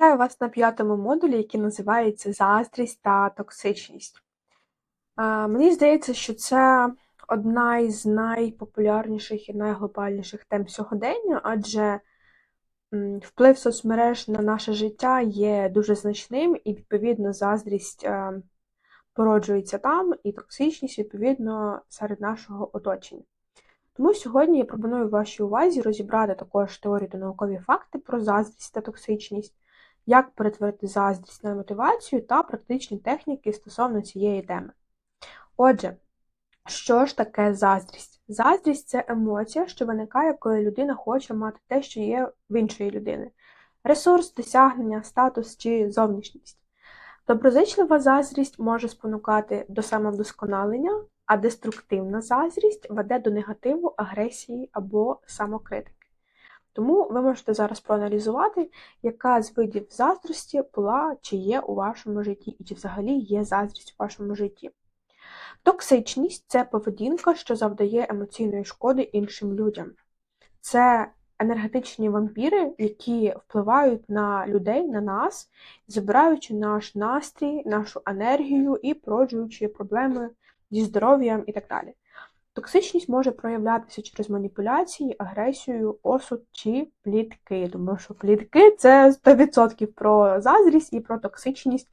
Вітаю вас на п'ятому модулі, який називається Заздрість та токсичність. Мені здається, що це одна із найпопулярніших і найглобальніших тем сьогодення, адже вплив соцмереж на наше життя є дуже значним, і, відповідно, заздрість е, породжується там, і токсичність, відповідно, серед нашого оточення. Тому сьогодні я пропоную вашій увазі розібрати також теорію та наукові факти про заздрість та токсичність, як перетворити заздрість на мотивацію та практичні техніки стосовно цієї теми. Отже, що ж таке заздрість? Заздрість це емоція, що виникає, коли людина хоче мати те, що є в іншої людини: ресурс, досягнення, статус чи зовнішність. Доброзичлива заздрість може спонукати до самовдосконалення, а деструктивна заздрість веде до негативу, агресії або самокритики. Тому ви можете зараз проаналізувати, яка з видів заздрості була чи є у вашому житті, і чи взагалі є заздрість у вашому житті. Токсичність це поведінка, що завдає емоційної шкоди іншим людям. Це енергетичні вампіри, які впливають на людей, на нас, забираючи наш настрій, нашу енергію і породжуючи проблеми зі здоров'ям і так далі. Токсичність може проявлятися через маніпуляції, агресію, осуд чи плітки. Тому що плітки це 100% про заздрість і про токсичність,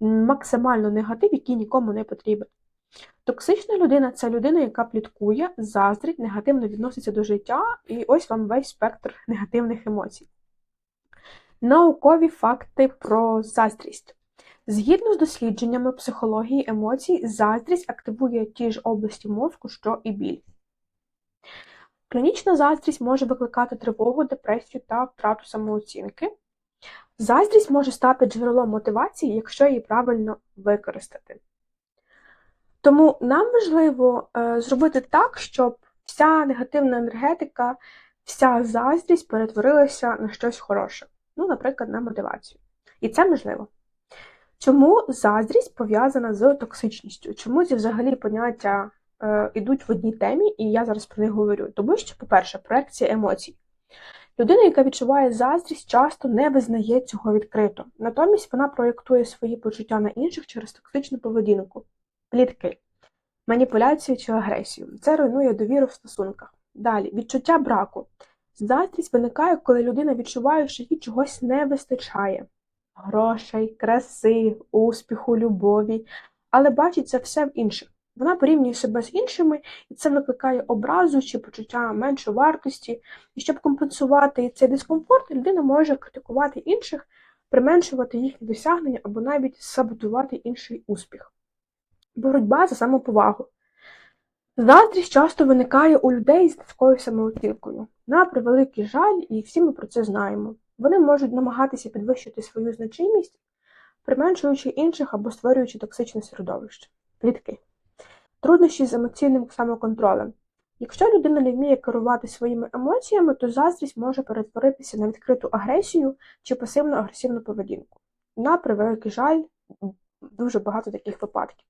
максимально негатив, який нікому не потрібен. Токсична людина це людина, яка пліткує, заздрить, негативно відноситься до життя, і ось вам весь спектр негативних емоцій. Наукові факти про заздрість. Згідно з дослідженнями психології емоцій, заздрість активує ті ж області мозку, що і біль. Клінічна заздрість може викликати тривогу, депресію та втрату самооцінки. Заздрість може стати джерелом мотивації, якщо її правильно використати. Тому нам важливо е, зробити так, щоб вся негативна енергетика, вся заздрість перетворилася на щось хороше, ну, наприклад, на мотивацію. І це можливо. Чому заздрість пов'язана з токсичністю? Чому ці взагалі поняття е, йдуть в одній темі, і я зараз про них говорю? Тому що, по-перше, проекція емоцій. Людина, яка відчуває заздрість, часто не визнає цього відкрито. Натомість вона проєктує свої почуття на інших через токсичну поведінку, плітки, маніпуляцію чи агресію. Це руйнує довіру в стосунках. Далі, відчуття браку. Заздрість виникає, коли людина відчуває, що їй чогось не вистачає грошей, краси, успіху, любові, але бачить це все в інших. Вона порівнює себе з іншими, і це викликає образу чи почуття меншої вартості. І щоб компенсувати цей дискомфорт, людина може критикувати інших, применшувати їхні досягнення або навіть саботувати інший успіх. Боротьба за самоповагу. Заздрість часто виникає у людей з низькою самооцінкою. На превеликий жаль, і всі ми про це знаємо. Вони можуть намагатися підвищити свою значимість, применшуючи інших або створюючи токсичне середовище. Плітки. Труднощі з емоційним самоконтролем. Якщо людина не вміє керувати своїми емоціями, то заздрість може перетворитися на відкриту агресію чи пасивну агресивну поведінку. На превеликий жаль, дуже багато таких випадків.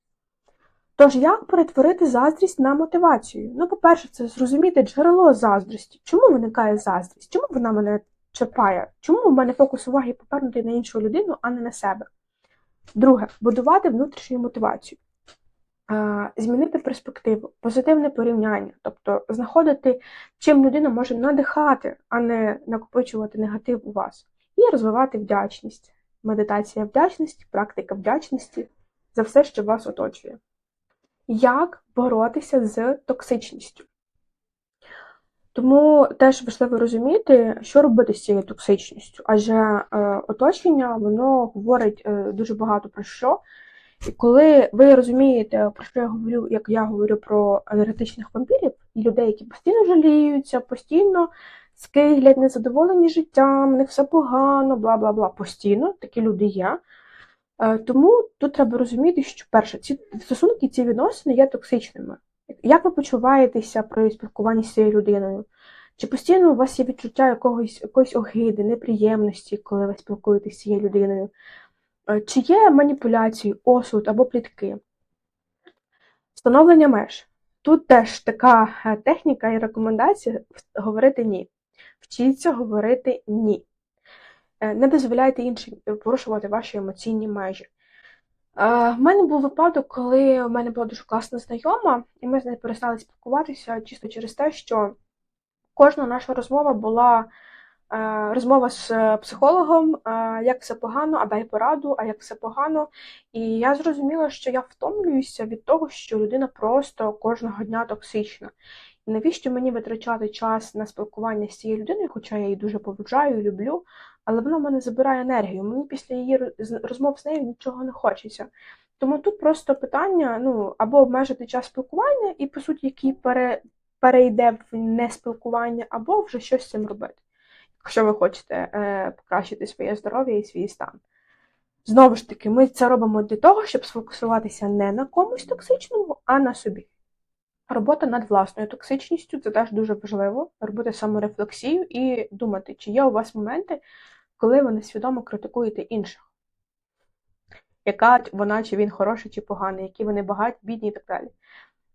Тож, як перетворити заздрість на мотивацію? Ну, по-перше, це зрозуміти джерело заздрості. Чому виникає заздрість? Чому вона мене чіпає? Чому в мене фокус уваги повернутий на іншу людину, а не на себе? Друге, будувати внутрішню мотивацію. Змінити перспективу, позитивне порівняння, тобто знаходити, чим людина може надихати, а не накопичувати негатив у вас, і розвивати вдячність, медитація вдячності, практика вдячності за все, що вас оточує. Як боротися з токсичністю? Тому теж важливо розуміти, що робити з цією токсичністю, адже е, оточення воно говорить е, дуже багато про що. І коли ви розумієте, про що я говорю, як я говорю про енергетичних вампірів і людей, які постійно жаліються, постійно скиглять, незадоволені життям, в них все погано, бла бла бла. Постійно такі люди є. Е, тому тут треба розуміти, що перше, ці стосунки, ці відносини є токсичними. Як ви почуваєтеся при спілкуванні з цією людиною? Чи постійно у вас є відчуття якогось якоїсь огиди, неприємності, коли ви спілкуєтеся з цією людиною? Е, чи є маніпуляції, осуд або плітки? Встановлення меж. Тут теж така е, техніка і рекомендація говорити ні. Вчіться говорити ні. Е, Не дозволяйте іншим порушувати ваші емоційні межі. В мене був випадок, коли в мене була дуже класна знайома, і ми з нею перестали спілкуватися чисто через те, що кожна наша розмова була е, розмова з е, психологом, е, як все погано, а дай пораду, а як все погано. І я зрозуміла, що я втомлююся від того, що людина просто кожного дня токсична. І навіщо мені витрачати час на спілкування з цією людиною, хоча я її дуже поважаю і люблю, але вона в мене забирає енергію. Мені після її розмов з нею нічого не хочеться. Тому тут просто питання: ну, або обмежити час спілкування, і, по суті, який пере, перейде в неспілкування, або вже щось з цим робити, якщо ви хочете е, покращити своє здоров'я і свій стан. Знову ж таки, ми це робимо для того, щоб сфокусуватися не на комусь токсичному, а на собі. Робота над власною токсичністю це теж дуже важливо. Робити саморефлексію і думати, чи є у вас моменти, коли ви несвідомо критикуєте інших. Яка вона, чи він хороший, чи поганий, які вони багаті, бідні і так далі.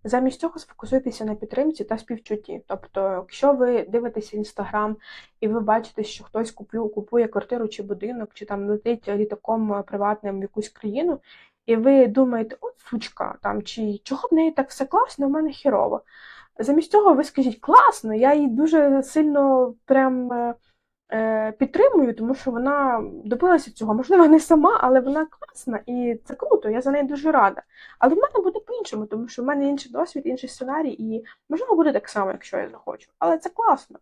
Замість цього сфокусуйтеся на підтримці та співчутті. Тобто, якщо ви дивитеся інстаграм і ви бачите, що хтось куплю, купує квартиру чи будинок, чи там летить літаком приватним в якусь країну, і ви думаєте, от сучка, там, чи чого в неї так все класно, в мене хірово. Замість цього ви скажіть, класно, я її дуже сильно прям е, е, підтримую, тому що вона добилася цього. Можливо, не сама, але вона класна, і це круто, я за неї дуже рада. Але в мене буде по-іншому, тому що в мене інший досвід, інший сценарій, і можливо буде так само, якщо я захочу. Але це класно.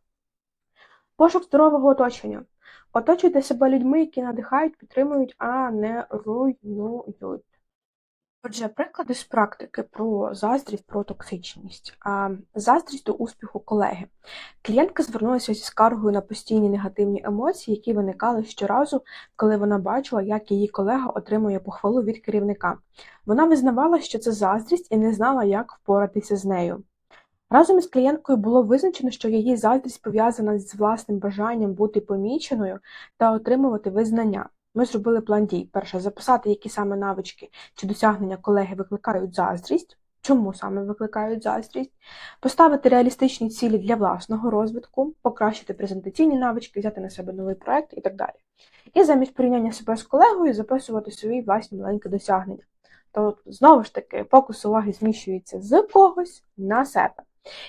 Пошук здорового оточення. Оточуйте себе людьми, які надихають, підтримують, а не руйнують. Отже, приклади з практики про заздрість, про токсичність. А, Заздрість до успіху колеги. Клієнтка звернулася зі скаргою на постійні негативні емоції, які виникали щоразу, коли вона бачила, як її колега отримує похвалу від керівника. Вона визнавала, що це заздрість і не знала, як впоратися з нею. Разом із клієнткою було визначено, що її заздрість пов'язана з власним бажанням бути поміченою та отримувати визнання. Ми зробили план дій. Перше, записати, які саме навички чи досягнення колеги викликають заздрість, чому саме викликають заздрість, поставити реалістичні цілі для власного розвитку, покращити презентаційні навички, взяти на себе новий проект і так далі. І замість порівняння себе з колегою записувати свої власні маленькі досягнення. То знову ж таки фокус уваги зміщується з когось на себе.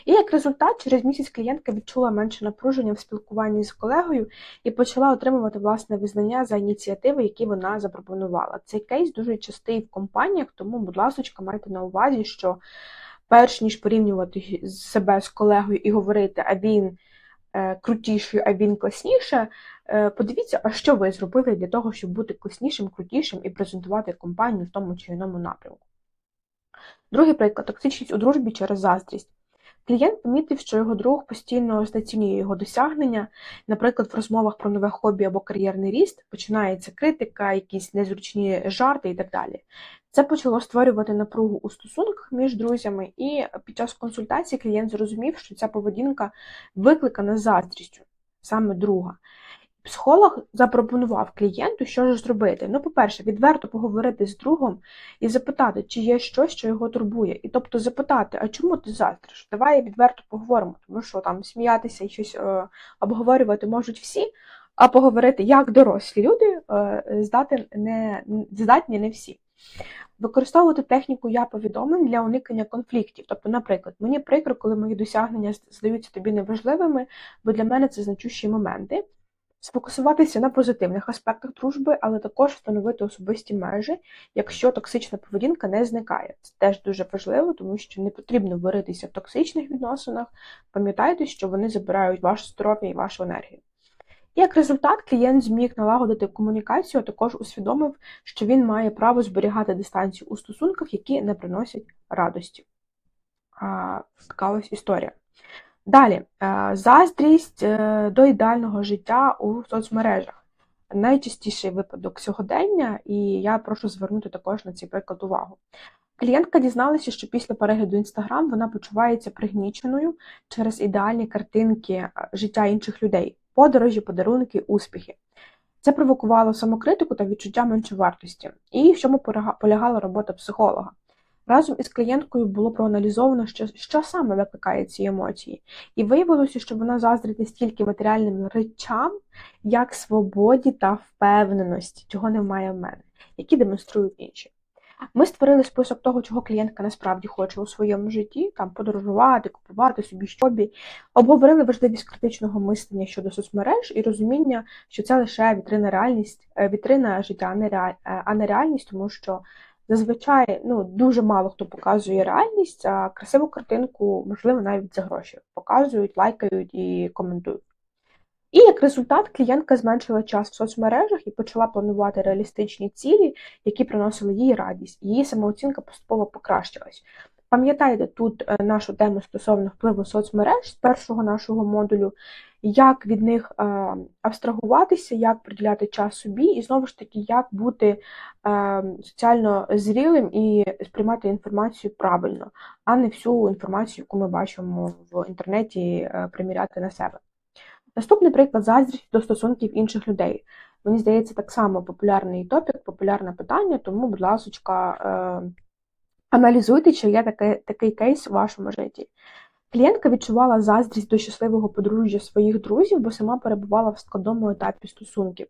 І як результат, через місяць клієнтка відчула менше напруження в спілкуванні з колегою і почала отримувати власне визнання за ініціативи, які вона запропонувала. Цей кейс дуже частий в компаніях, тому, будь ласка, майте на увазі, що перш ніж порівнювати себе з колегою і говорити, а він е, крутіший, а він класніше, е, подивіться, а що ви зробили для того, щоб бути класнішим, крутішим і презентувати компанію в тому чи іному напрямку. Другий приклад токсичність у дружбі через заздрість. Клієнт помітив, що його друг постійно знецінює його досягнення, наприклад, в розмовах про нове хобі або кар'єрний ріст починається критика, якісь незручні жарти і так далі. Це почало створювати напругу у стосунках між друзями, і під час консультації клієнт зрозумів, що ця поведінка викликана заздрістю саме друга. Психолог запропонував клієнту, що ж зробити. Ну, по-перше, відверто поговорити з другом і запитати, чи є щось, що його турбує. І тобто запитати, а чому ти заздриш? Давай відверто поговоримо, тому що там сміятися і щось е, обговорювати можуть всі, а поговорити, як дорослі люди е, здати не, здатні не всі. Використовувати техніку я повідомлень для уникнення конфліктів. Тобто, наприклад, мені прикро, коли мої досягнення здаються тобі неважливими, бо для мене це значущі моменти. Сфокусуватися на позитивних аспектах дружби, але також встановити особисті межі, якщо токсична поведінка не зникає. Це теж дуже важливо, тому що не потрібно варитися в токсичних відносинах. Пам'ятайте, що вони забирають ваше здоров'я і вашу енергію. І як результат, клієнт зміг налагодити комунікацію, а також усвідомив, що він має право зберігати дистанцію у стосунках, які не приносять радості. А, Така ось історія. Далі, е, заздрість е, до ідеального життя у соцмережах. Найчастіший випадок сьогодення, і я прошу звернути також на цей приклад увагу. Клієнтка дізналася, що після перегляду Інстаграм вона почувається пригніченою через ідеальні картинки е, життя інших людей, подорожі, подарунки, успіхи. Це провокувало самокритику та відчуття меншовартості. І в чому полягала робота психолога? Разом із клієнткою було проаналізовано, що, що саме викликає ці емоції, і виявилося, що вона заздрить стільки матеріальним речам, як свободі та впевненості, чого немає в мене, які демонструють інші. Ми створили список того, чого клієнтка насправді хоче у своєму житті, там подорожувати, купувати собі щобі, обговорили важливість критичного мислення щодо соцмереж і розуміння, що це лише вітрина реальність, е, вітрина життя, е, а не реальність, тому що зазвичай ну, дуже мало хто показує реальність, а красиву картинку, можливо, навіть за гроші показують, лайкають і коментують. І як результат, клієнтка зменшила час в соцмережах і почала планувати реалістичні цілі, які приносили їй радість. Її самооцінка поступово покращилась. Пам'ятайте тут е, нашу тему стосовно впливу соцмереж з першого нашого модулю, як від них е, абстрагуватися, як приділяти час собі, і знову ж таки, як бути е, соціально зрілим і сприймати інформацію правильно, а не всю інформацію, яку ми бачимо в інтернеті, приміряти на себе. Наступний приклад заздрість до стосунків інших людей. Мені здається, так само популярний топік, популярне питання, тому, будь ласка, аналізуйте, чи є такий, такий кейс у вашому житті. Клієнтка відчувала заздрість до щасливого подружжя своїх друзів, бо сама перебувала в складному етапі стосунків.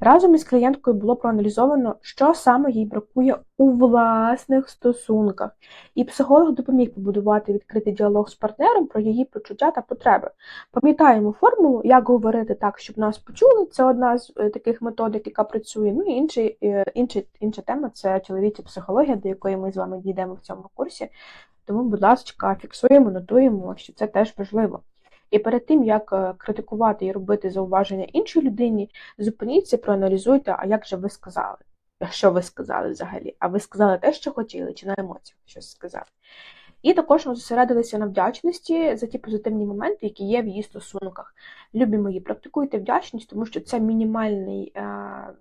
Разом із клієнткою було проаналізовано, що саме їй бракує у власних стосунках, і психолог допоміг побудувати відкритий діалог з партнером про її почуття та потреби. Пам'ятаємо формулу, як говорити так, щоб нас почули. Це одна з е, таких методик, яка працює. Ну і інший, е, інша тема це чоловіча психологія, до якої ми з вами дійдемо в цьому курсі. Тому, будь ласка, фіксуємо, нотуємо, що це теж важливо. І перед тим, як е, критикувати і робити зауваження іншій людині, зупиніться, проаналізуйте, а як же ви сказали? Що ви сказали взагалі? А ви сказали те, що хотіли, чи на емоціях щось сказали? І також ми зосередилися на вдячності за ті позитивні моменти, які є в її стосунках. Любі мої, практикуйте вдячність, тому що це мінімальний, е,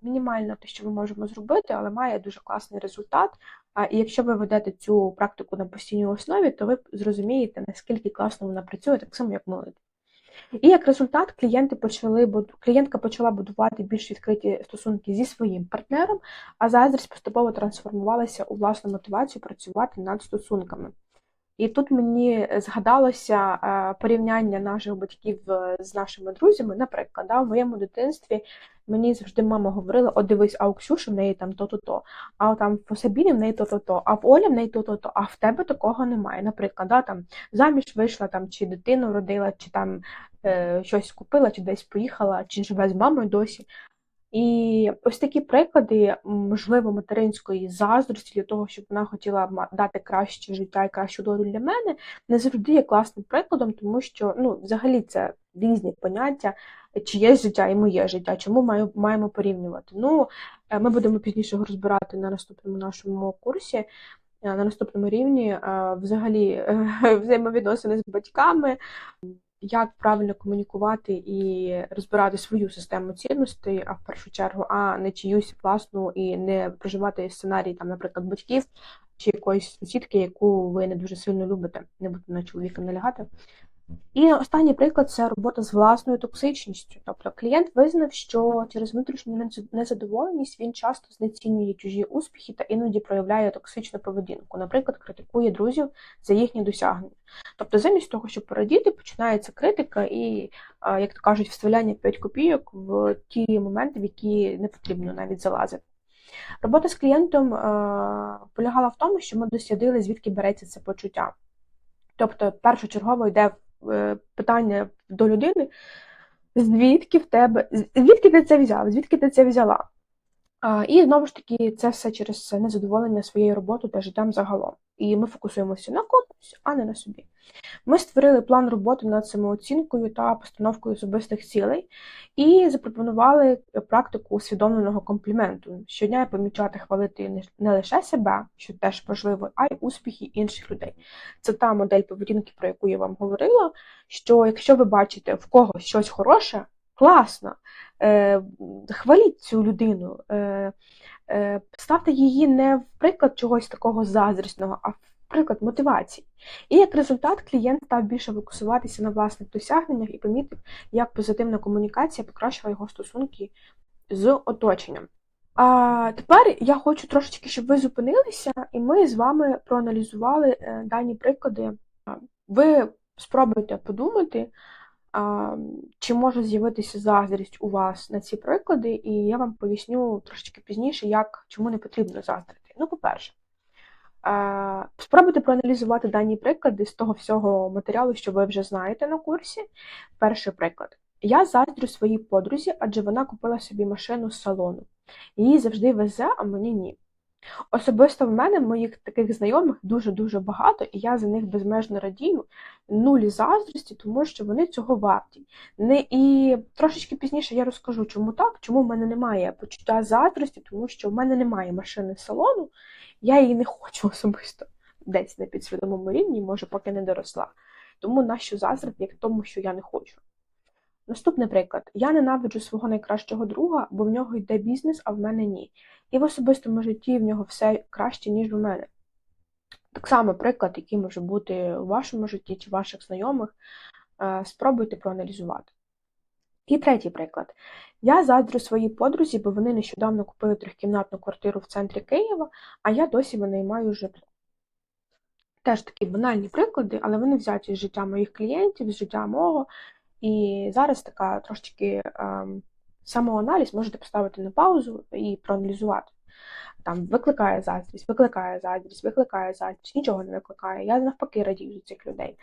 мінімально те, що ми можемо зробити, але має дуже класний результат. І якщо ви ведете цю практику на постійній основі, то ви зрозумієте, наскільки класно вона працює, так само, як молитва. І як результат, клієнти почали клієнтка почала будувати більш відкриті стосунки зі своїм партнером, а заздрість поступово трансформувалася у власну мотивацію працювати над стосунками. І тут мені згадалося е, порівняння наших батьків е, з нашими друзями. Наприклад, да, в моєму дитинстві мені завжди мама говорила: о, дивись, а у Ксюші в неї там то-то, то а там в Сабіні в неї то-то, то а в Олі в неї то-то, то а в тебе такого немає. Наприклад, да, там заміж вийшла, там чи дитину родила, чи там е, щось купила, чи десь поїхала, чи живе з мамою досі. І ось такі приклади, можливо, материнської заздрості для того, щоб вона хотіла дати краще життя і кращу долю для мене, не завжди є класним прикладом, тому що ну, взагалі це різні поняття, чиє життя і моє життя, чому маю, маємо порівнювати. Ну, е, ми будемо пізніше розбирати на наступному нашому курсі. Е, на наступному рівні е, взагалі взаємовідносини з батьками, як правильно комунікувати і розбирати свою систему цінностей, а в першу чергу, а не чиюсь власну і не проживати сценарій, там, наприклад, батьків чи якоїсь сусідки, яку ви не дуже сильно любите, не буду на чоловіка налягати. І останній приклад це робота з власною токсичністю. Тобто клієнт визнав, що через внутрішню незадоволеність він часто знецінює чужі успіхи та іноді проявляє токсичну поведінку, наприклад, критикує друзів за їхні досягнення. Тобто, замість того, щоб порадіти, починається критика і, як то кажуть, вставляння 5 копійок в ті моменти, в які не потрібно навіть залазити. Робота з клієнтом полягала в тому, що ми дослідили, звідки береться це почуття. Тобто, першочергово йде питання до людини, звідки в тебе, звідки ти це взяв, звідки ти це взяла? І знову ж таки, це все через незадоволення своєю роботою та життям загалом. І ми фокусуємося на когось, а не на собі. Ми створили план роботи над самооцінкою та постановкою особистих цілей і запропонували практику усвідомленого компліменту. Щодня помічати, хвалити не лише себе, що теж важливо, а й успіхи інших людей. Це та модель поведінки, про яку я вам говорила. Що якщо ви бачите в когось щось хороше, класно, е, хваліть цю людину. Е, Е, ставте її не в приклад чогось такого заздрісного, а в приклад мотивації. І як результат, клієнт став більше фокусуватися на власних досягненнях і помітив, як позитивна комунікація покращила його стосунки з оточенням. А тепер я хочу трошечки, щоб ви зупинилися, і ми з вами проаналізували е, дані приклади. Ви спробуйте подумати, чи може з'явитися заздрість у вас на ці приклади, і я вам поясню трошечки пізніше, як чому не потрібно заздрити. Ну, по-перше, а, спробуйте проаналізувати дані приклади з того всього матеріалу, що ви вже знаєте на курсі. Перший приклад. Я заздрю своїй подрузі, адже вона купила собі машину з салону. Її завжди везе, а мені ні. Особисто в мене моїх таких знайомих дуже-дуже багато, і я за них безмежно радію, нулі заздрості, тому що вони цього варті. Не, І трошечки пізніше я розкажу, чому так, чому в мене немає почуття заздрості, тому що в мене немає машини салону, я її не хочу особисто десь на підсвідомому рівні, може, поки не доросла. Тому нащо заздрити, як тому, що я не хочу. Наступний приклад. Я ненавиджу свого найкращого друга, бо в нього йде бізнес, а в мене ні. І в особистому житті в нього все краще, ніж у мене. Так само приклад, який може бути у вашому житті чи ваших знайомих, е, спробуйте проаналізувати. І третій приклад. Я заздрю своїй подрузі, бо вони нещодавно купили трьохкімнатну квартиру в центрі Києва, а я досі винаймаю житло. Теж такі банальні приклади, але вони взяті з життя моїх клієнтів, з життя мого. І зараз така трошечки ем, самоаналіз можете поставити на паузу і проаналізувати. Там викликає заздрість, викликає заздрість, викликає заздрість, нічого не викликає. Я навпаки радію за цих людей.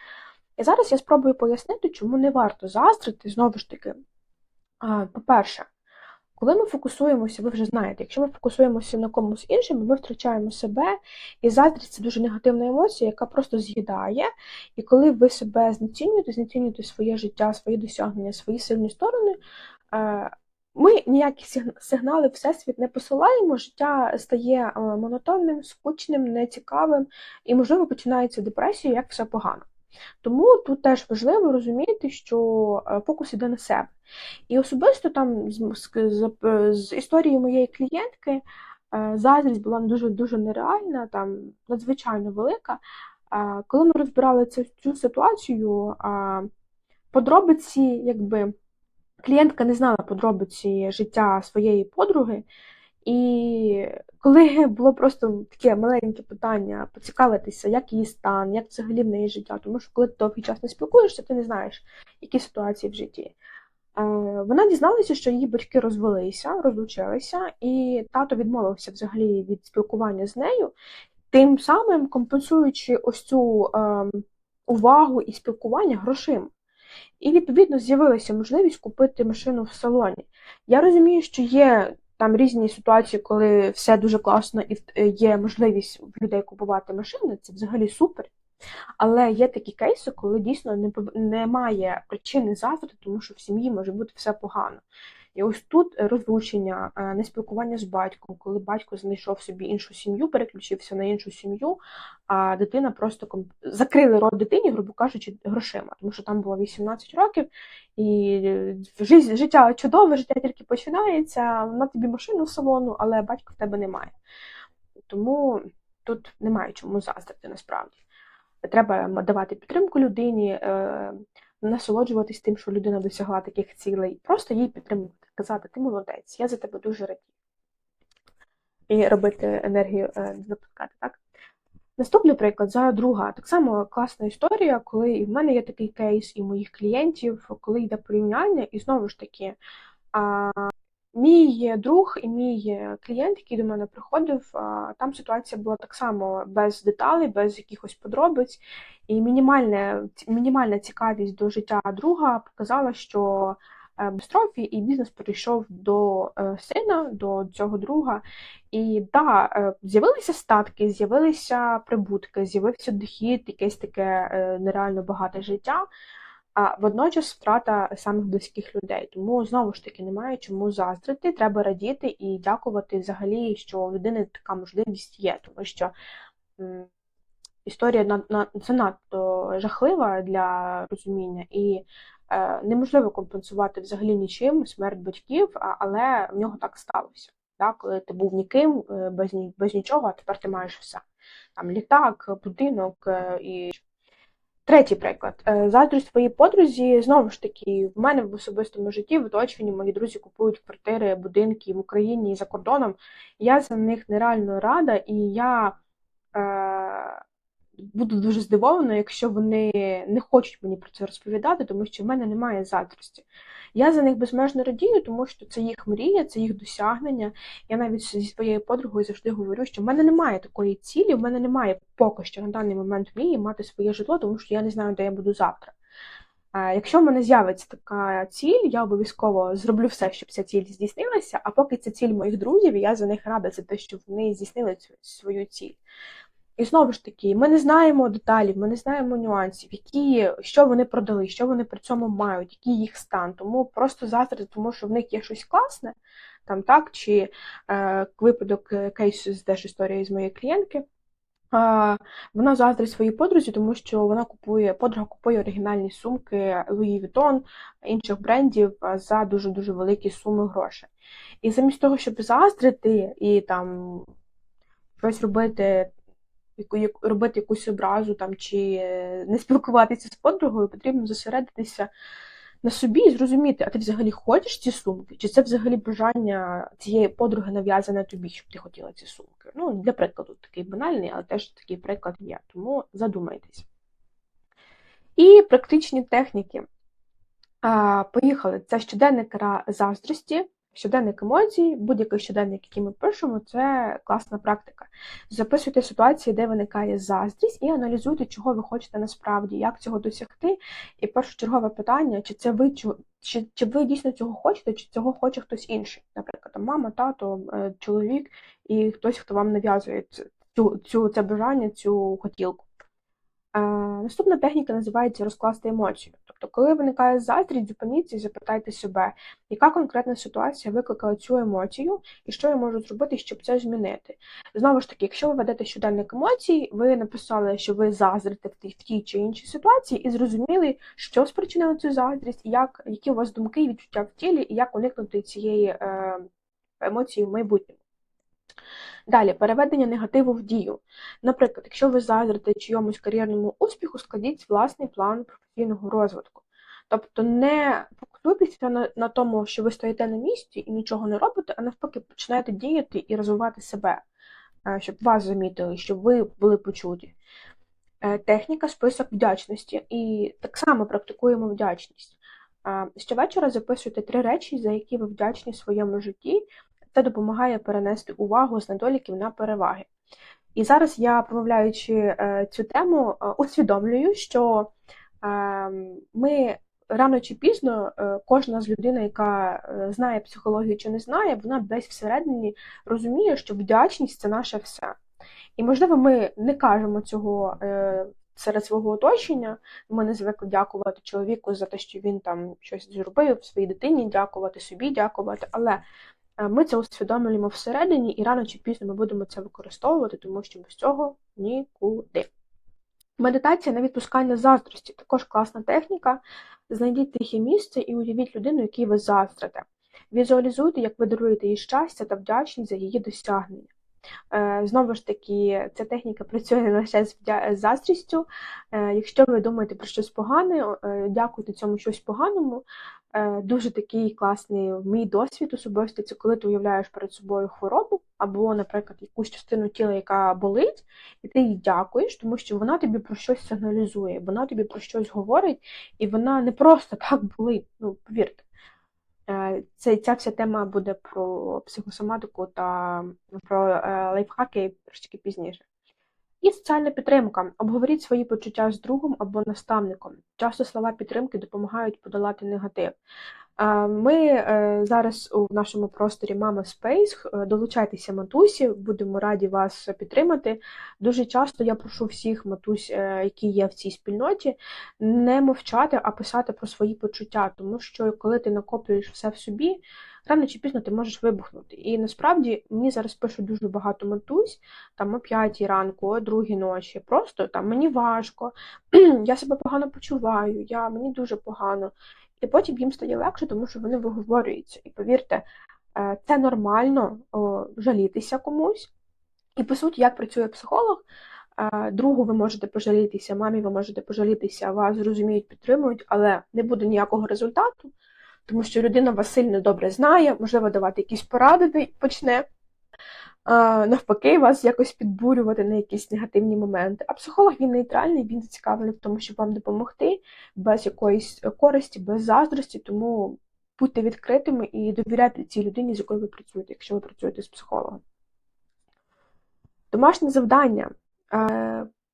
І зараз я спробую пояснити, чому не варто заздрити, знову ж таки. По-перше, коли ми фокусуємося, ви вже знаєте, якщо ми фокусуємося на комусь іншому, ми втрачаємо себе, і заздрість це дуже негативна емоція, яка просто з'їдає. І коли ви себе знецінюєте, знецінюєте своє життя, свої досягнення, свої сильні сторони, е, ми ніякі сигнали всесвіт не посилаємо, життя стає е, монотонним, скучним, нецікавим, і, можливо, починається депресія, як все погано. Тому тут теж важливо розуміти, що е, фокус іде на себе. І особисто там з, з, з історії моєї клієнтки е, заздрість була дуже дуже нереальна, там надзвичайно велика. Коли ми розбирали цю, цю ситуацію, подробиці, якби клієнтка не знала подробиці життя своєї подруги, і коли було просто таке маленьке питання, поцікавитися, як її стан, як взагалі в неї життя, тому що коли ти довгий час не спілкуєшся, ти не знаєш, які ситуації в житті. Е, вона дізналася, що її батьки розвелися, розлучилися, і тато відмовився взагалі від спілкування з нею, тим самим компенсуючи ось цю е, увагу і спілкування грошима. І, відповідно, з'явилася можливість купити машину в салоні. Я розумію, що є там різні ситуації, коли все дуже класно і е, є можливість в людей купувати машини, це взагалі супер. Але є такі кейси, коли дійсно немає причини заздрити, тому що в сім'ї може бути все погано. І ось тут розлучення, е, неспілкування з батьком, коли батько знайшов собі іншу сім'ю, переключився на іншу сім'ю, а дитина просто комп... закрили рот дитині, грубо кажучи, грошима, тому що там було 18 років, і життя чудове, життя тільки починається, на тобі машину в салону, але батька в тебе немає. Тому тут немає чому заздрити насправді. Треба давати підтримку людині, е, насолоджуватись тим, що людина досягла таких цілей, просто їй підтримувати, казати, ти молодець, я за тебе дуже радію. І робити енергію е, запускати, так? Наступний приклад за друга. Так само класна історія, коли і в мене є такий кейс, і моїх клієнтів, коли йде порівняння, і знову ж таки, Мій друг і мій клієнт, який до мене приходив, там ситуація була так само без деталей, без якихось подробиць. І мінімальна, мінімальна цікавість до життя друга показала, що е, без і бізнес перейшов до е, сина, до цього друга. І да, е, з'явилися статки, з'явилися прибутки, з'явився дохід, якесь таке нереально багате життя а водночас втрата самих близьких людей. Тому знову ж таки немає чому заздрити, треба радіти і дякувати взагалі, що у людини така можливість є, тому що історія на, на, занадто жахлива для розуміння, і е, неможливо компенсувати взагалі нічим смерть батьків, але в нього так сталося. Так, коли ти був ніким, е, без без нічого, а тепер ти маєш все. Там літак, будинок е, і Третій приклад. Е, заздрість своїй подрузі, знову ж таки, в мене в особистому житті в оточенні мої друзі купують квартири, будинки в Україні і за кордоном. Я за них нереально рада, і я е, буду дуже здивована, якщо вони не хочуть мені про це розповідати, тому що в мене немає заздрості. Я за них безмежно радію, тому що це їх мрія, це їх досягнення. Я навіть зі своєю подругою завжди говорю, що в мене немає такої цілі, в мене немає поки що на даний момент мрії мати своє житло, тому що я не знаю, де я буду завтра. Якщо в мене з'явиться така ціль, я обов'язково зроблю все, щоб ця ціль здійснилася. А поки це ціль моїх друзів, я за них рада за те, що вони здійснили свою ціль. І знову ж таки, ми не знаємо деталів, ми не знаємо нюансів, які, що вони продали, що вони при цьому мають, який їх стан. Тому просто заздрити, тому що в них є щось класне, там так, чи е, випадок е, кейсу з теж історії з моєї клієнтки. Е, вона заздрить своїй подрузі, тому що вона купує, подруга купує оригінальні сумки Louis Vuitton, інших брендів за дуже-дуже великі суми грошей. І замість того, щоб заздрити і там щось робити робити якусь образу там чи е, не спілкуватися з подругою, потрібно зосередитися на собі і зрозуміти, а ти взагалі хочеш ці сумки? Чи це взагалі бажання цієї подруги нав'язане тобі, щоб ти хотіла ці сумки? Ну, для прикладу, такий банальний, але теж такий приклад є. Тому задумайтесь. І практичні техніки. Поїхали. Це щоденник заздрості. Щоденник емоцій, будь-який щоденник, який ми пишемо, це класна практика. Записуйте ситуації, де виникає заздрість, і аналізуйте, чого ви хочете насправді, як цього досягти. І першочергове питання, чи це ви чи, чи ви дійсно цього хочете, чи цього хоче хтось інший, наприклад, мама, тато, е, чоловік і хтось, хто вам нав'язує цю, цю це бажання, цю хотілку. Наступна техніка називається розкласти емоцію. Тобто, коли виникає заздрість, зупиніться і запитайте себе, яка конкретна ситуація викликала цю емоцію, і що я можу зробити, щоб це змінити. Знову ж таки, якщо ви ведете щоденник емоцій, ви написали, що ви заздрите в тій, в тій чи іншій ситуації, і зрозуміли, що спричинило цю заздрість, як, які у вас думки і відчуття в тілі, і як уникнути цієї е, емоції в майбутньому. Далі, переведення негативу в дію. Наприклад, якщо ви заздрите чийомусь кар'єрному успіху, складіть власний план професійного розвитку. Тобто не фокусуйтеся на, на тому, що ви стоїте на місці і нічого не робите, а навпаки, починаєте діяти і розвивати себе, е, щоб вас замітили, щоб ви були почуті. Е, техніка список вдячності. І так само практикуємо вдячність. Е, щовечора записуйте три речі, за які ви вдячні в своєму житті, це допомагає перенести увагу з недоліків на переваги. І зараз я, промовляючи е, цю тему, е, усвідомлюю, що е, ми рано чи пізно, кожна з людей, яка знає психологію чи не знає, вона десь всередині розуміє, що вдячність це наше все. І, можливо, ми не кажемо цього серед свого оточення. Ми не звикли дякувати чоловіку за те, що він там щось зробив, своїй дитині, дякувати собі, дякувати. Але ми це усвідомлюємо всередині, і рано чи пізно ми будемо це використовувати, тому що без цього нікуди. Медитація на відпускання заздрості також класна техніка. Знайдіть тихе місце і уявіть людину, якій ви заздрите. Візуалізуйте, як ви даруєте їй щастя та вдячність за її досягнення. Е, знову ж таки, ця техніка працює не лише з заздрістю. Е, якщо ви думаєте про щось погане, дякуйте цьому щось поганому, Е, дуже такий класний мій досвід особистий, це коли ти уявляєш перед собою хворобу, або, наприклад, якусь частину тіла, яка болить, і ти їй дякуєш, тому що вона тобі про щось сигналізує, вона тобі про щось говорить, і вона не просто так болить. Ну, повірте. Це, Ця вся тема буде про психосоматику та про е, лайфхаки трошки пізніше. І соціальна підтримка. Обговоріть свої почуття з другом або наставником. Часто слова підтримки допомагають подолати негатив. Ми е, зараз у нашому просторі Мама е, долучайтеся матусі, будемо раді вас підтримати. Дуже часто я прошу всіх матусь, е, які є в цій спільноті, не мовчати, а писати про свої почуття, тому що коли ти накоплюєш все в собі рано чи пізно ти можеш вибухнути. І насправді мені зараз пишуть дуже багато матусь, там о 5 ранку, о 2 ночі. Просто там мені важко, я себе погано почуваю, я, мені дуже погано. І потім їм стає легше, тому що вони виговорюються. І повірте, е, це нормально о, жалітися комусь. І по суті, як працює психолог, Е, Другу ви можете пожалітися, мамі ви можете пожалітися, вас зрозуміють, підтримують, але не буде ніякого результату, тому що людина вас сильно добре знає, можливо, давати якісь поради почне. Навпаки, вас якось підбурювати на якісь негативні моменти. А психолог він нейтральний, він зацікавлений в тому, щоб вам допомогти без якоїсь користі, без заздрості, тому будьте відкритими і довіряйте цій людині, з якою ви працюєте, якщо ви працюєте з психологом. Домашнє завдання.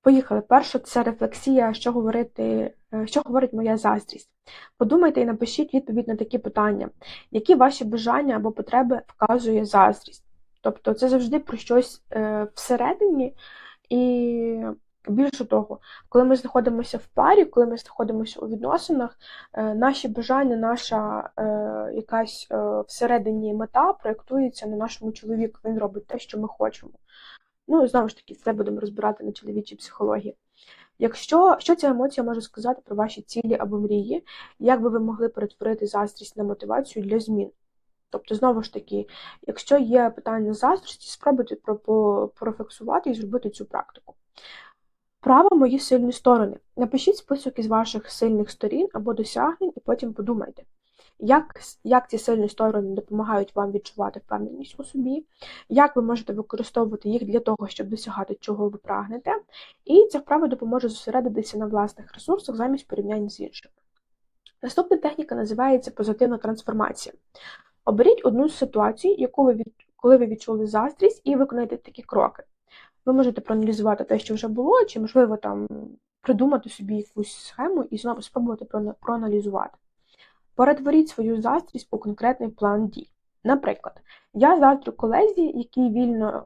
Поїхали. Перше, це рефлексія, що говорити, е, що говорить моя заздрість. Подумайте і напишіть відповідь на такі питання, які ваші бажання або потреби вказує заздрість. Тобто це завжди про щось е, всередині, і більше того, коли ми знаходимося в парі, коли ми знаходимося у відносинах, е, наші бажання, наша якась всередині мета проєктується на нашому чоловіку. Він робить те, що ми хочемо. Ну, знову ж таки, це будемо розбирати на чоловічій психології. Якщо що ця емоція може сказати про ваші цілі або мрії, як би ви могли перетворити заздрість на мотивацію для змін? Тобто, знову ж таки, якщо є питання заздрості, спробуйте профіксувати і зробити цю практику. Право мої сильні сторони. Напишіть список із ваших сильних сторін або досягнень, і потім подумайте, як як ці сильні сторони допомагають вам відчувати впевненість у собі, як ви можете використовувати їх для того, щоб досягати чого ви прагнете, і ця вправа допоможе зосередитися на власних ресурсах замість порівнянь з іншими. Наступна техніка називається позитивна трансформація. Оберіть одну з ситуацій, яку ви від... коли ви відчули заздрість, і виконайте такі кроки. Ви можете проаналізувати те, що вже було, чи, можливо, там придумати собі якусь схему і знову спробувати проаналізувати. Перетворіть свою заздрість у конкретний план дій. Наприклад, я заздрю колезі, який вільно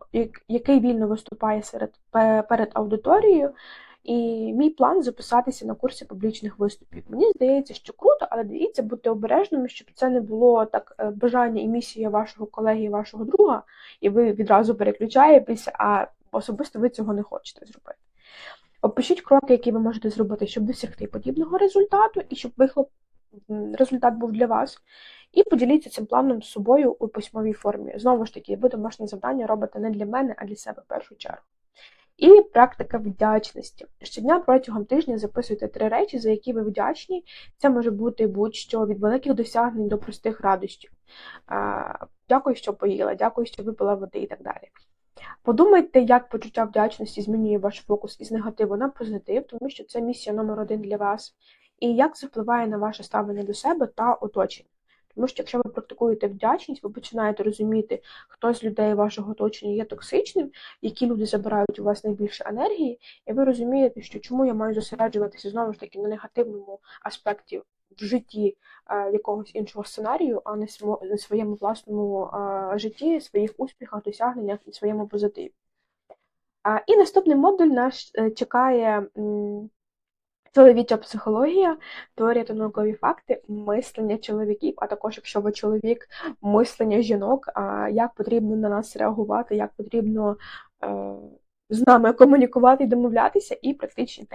який вільно виступає серед, перед аудиторією, і мій план записатися на курси публічних виступів. Мені здається, що круто, але дивіться, будьте обережними, щоб це не було так е, бажання і місія вашого колеги, вашого друга, і ви відразу переключаєтеся, а особисто ви цього не хочете зробити. Опишіть кроки, які ви можете зробити, щоб досягти подібного результату, і щоб результат був для вас. І поділіться цим планом з собою у письмовій формі. Знову ж таки, ви домашнє завдання робите не для мене, а для себе в першу чергу. І практика вдячності. Щодня протягом тижня записуйте три речі, за які ви вдячні. Це може бути будь-що від великих досягнень до простих радощів. Дякую, що поїла, дякую, що випила води і так далі. Подумайте, як почуття вдячності змінює ваш фокус із негативу на позитив, тому що це місія номер один для вас, і як це впливає на ваше ставлення до себе та оточення. Тому що якщо ви практикуєте вдячність, ви починаєте розуміти, хто з людей вашого оточення є токсичним, які люди забирають у вас найбільше енергії, і ви розумієте, що чому я маю зосереджуватися знову ж таки на негативному аспекті в житті е, якогось іншого сценарію, а не на своєму власному е, житті, своїх успіхах, досягненнях і своєму позитиві. І наступний модуль наш е, чекає чоловіча психологія, теорія та наукові факти, мислення чоловіків, а також, якщо ви чоловік, мислення жінок, як потрібно на нас реагувати, як потрібно з нами комунікувати і домовлятися, і практичні техніки.